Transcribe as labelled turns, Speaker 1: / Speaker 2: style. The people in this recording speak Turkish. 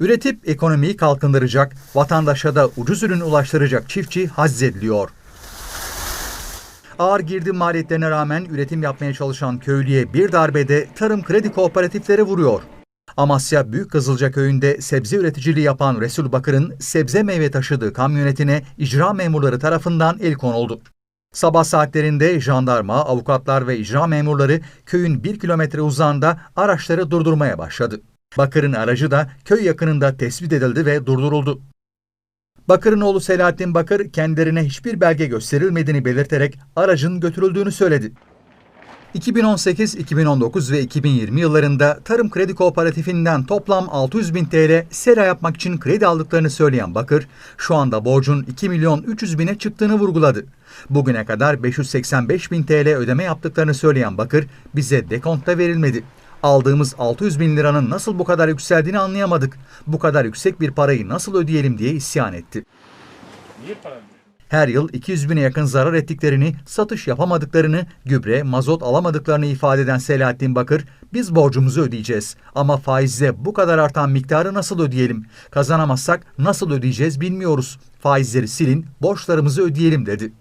Speaker 1: Üretip ekonomiyi kalkındıracak, vatandaşa da ucuz ürün ulaştıracak çiftçi hazzediliyor. Ağır girdi maliyetlerine rağmen üretim yapmaya çalışan köylüye bir darbede tarım kredi kooperatifleri vuruyor. Amasya Büyük Kızılca köyünde sebze üreticiliği yapan Resul Bakır'ın sebze meyve taşıdığı kamyonetine icra memurları tarafından el konuldu. Sabah saatlerinde jandarma, avukatlar ve icra memurları köyün bir kilometre uzağında araçları durdurmaya başladı. Bakır'ın aracı da köy yakınında tespit edildi ve durduruldu. Bakır'ın oğlu Selahattin Bakır kendilerine hiçbir belge gösterilmediğini belirterek aracın götürüldüğünü söyledi. 2018, 2019 ve 2020 yıllarında Tarım Kredi Kooperatifinden toplam 600 bin TL sera yapmak için kredi aldıklarını söyleyen Bakır, şu anda borcun 2 milyon 300 bine çıktığını vurguladı. Bugüne kadar 585 bin TL ödeme yaptıklarını söyleyen Bakır, bize dekontta verilmedi. Aldığımız 600 bin liranın nasıl bu kadar yükseldiğini anlayamadık. Bu kadar yüksek bir parayı nasıl ödeyelim diye isyan etti. Her yıl 200 bine yakın zarar ettiklerini, satış yapamadıklarını, gübre, mazot alamadıklarını ifade eden Selahattin Bakır, biz borcumuzu ödeyeceğiz ama faizle bu kadar artan miktarı nasıl ödeyelim? Kazanamazsak nasıl ödeyeceğiz bilmiyoruz. Faizleri silin, borçlarımızı ödeyelim dedi.